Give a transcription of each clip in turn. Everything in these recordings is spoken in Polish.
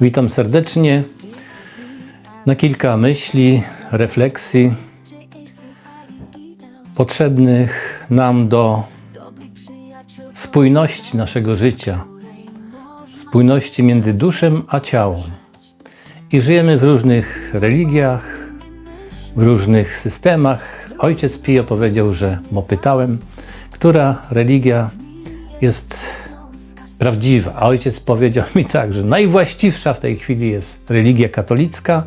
Witam serdecznie na kilka myśli, refleksji potrzebnych nam do spójności naszego życia, spójności między duszem a ciałem. I żyjemy w różnych religiach, w różnych systemach. Ojciec Pio powiedział, że, bo pytałem, która religia jest prawdziwa. A ojciec powiedział mi tak, że najwłaściwsza w tej chwili jest religia katolicka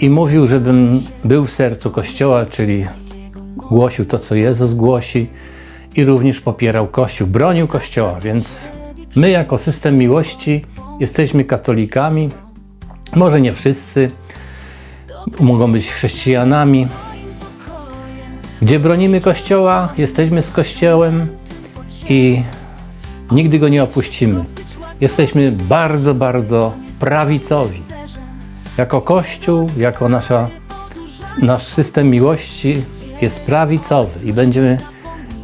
i mówił, żebym był w sercu Kościoła, czyli głosił to, co Jezus głosi i również popierał Kościół, bronił Kościoła, więc my jako system miłości jesteśmy katolikami, może nie wszyscy, mogą być chrześcijanami, gdzie bronimy Kościoła, jesteśmy z Kościołem i nigdy go nie opuścimy. Jesteśmy bardzo, bardzo prawicowi. Jako Kościół, jako nasza, nasz system miłości jest prawicowy i będziemy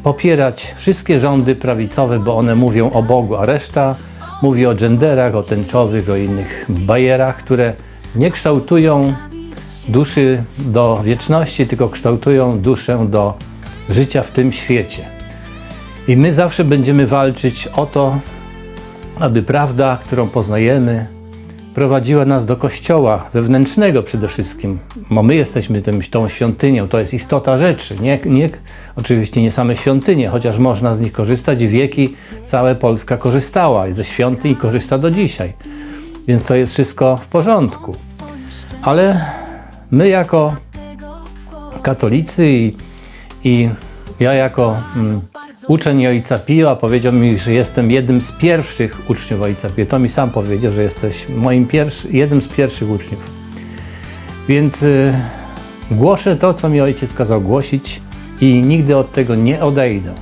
popierać wszystkie rządy prawicowe, bo one mówią o Bogu, a reszta mówi o genderach, o tęczowych, o innych bajerach, które nie kształtują duszy do wieczności, tylko kształtują duszę do życia w tym świecie. I my zawsze będziemy walczyć o to, aby prawda, którą poznajemy, prowadziła nas do kościoła wewnętrznego przede wszystkim, bo my jesteśmy tym, tą świątynią, to jest istota rzeczy. Nie, nie, oczywiście nie same świątynie, chociaż można z nich korzystać wieki cała Polska korzystała ze świątyń i korzysta do dzisiaj. Więc to jest wszystko w porządku. Ale my jako katolicy i, i ja jako mm, uczeń Ojca Pio powiedział mi, że jestem jednym z pierwszych uczniów Ojca Pio. To mi sam powiedział, że jesteś moim pierwszy, jednym z pierwszych uczniów. Więc y, głoszę to, co mi Ojciec kazał głosić i nigdy od tego nie odejdę.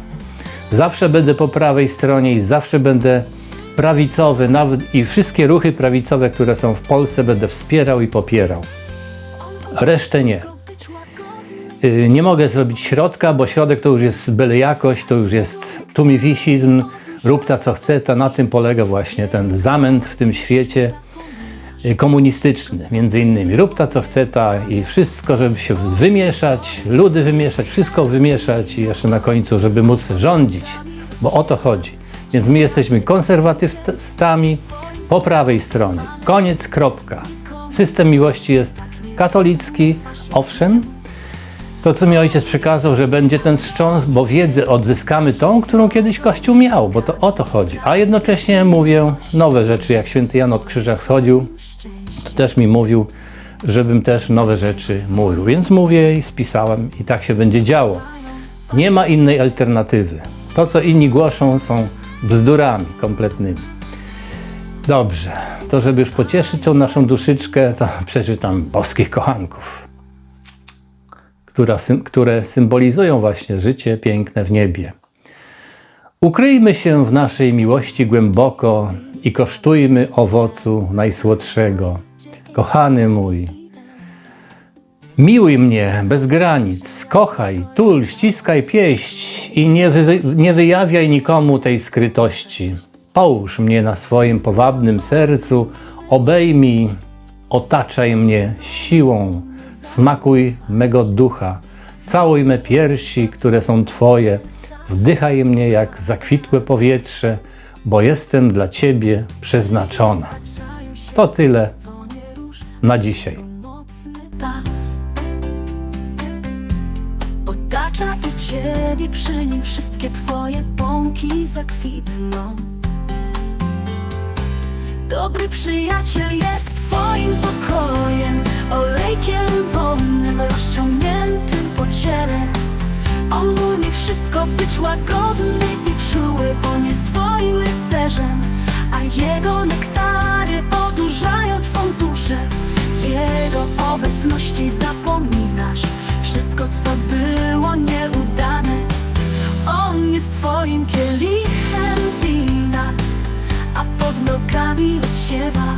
Zawsze będę po prawej stronie i zawsze będę prawicowy, nawet i wszystkie ruchy prawicowe, które są w Polsce, będę wspierał i popierał. Resztę nie. Y, Nie mogę zrobić środka, bo środek to już jest byle jakość, to już jest tumiwisizm, rób ta co chce, ta na tym polega właśnie ten zamęt w tym świecie y, komunistyczny, między innymi. Rób ta co chce, ta i wszystko, żeby się wymieszać, ludy wymieszać, wszystko wymieszać i jeszcze na końcu, żeby móc rządzić, bo o to chodzi. Więc my jesteśmy konserwatystami po prawej stronie. Koniec, kropka. System miłości jest katolicki, owszem, to, co mi ojciec przekazał, że będzie ten wstrząs, bo wiedzę odzyskamy tą, którą kiedyś Kościół miał, bo to o to chodzi. A jednocześnie mówię nowe rzeczy, jak święty Jan od krzyża schodził, to też mi mówił, żebym też nowe rzeczy mówił. Więc mówię i spisałem i tak się będzie działo. Nie ma innej alternatywy. To, co inni głoszą, są bzdurami kompletnymi. Dobrze, to żeby już pocieszyć tą naszą duszyczkę, to przeczytam boskich kochanków która, które symbolizują właśnie życie piękne w niebie. Ukryjmy się w naszej miłości głęboko i kosztujmy owocu najsłodszego. Kochany mój, miłuj mnie bez granic, kochaj, tul, ściskaj pieść i nie, wy, nie wyjawiaj nikomu tej skrytości. Połóż mnie na swoim powabnym sercu, obejmij, otaczaj mnie siłą, smakuj mego ducha, całuj me piersi, które są Twoje, wdychaj mnie jak zakwitłe powietrze, bo jestem dla Ciebie przeznaczona. To tyle na dzisiaj. Otacza i ciebie przy nim wszystkie twoje pąki zakwitną Dobry przyjaciel jest twoim pokojem On umie wszystko być łagodny i czuły On jest twoim rycerzem A jego nektary odurzają twą duszę. W jego obecności zapominasz Wszystko co było nieudane. On jest twoim kielichem wina A pod nogami rozsiewa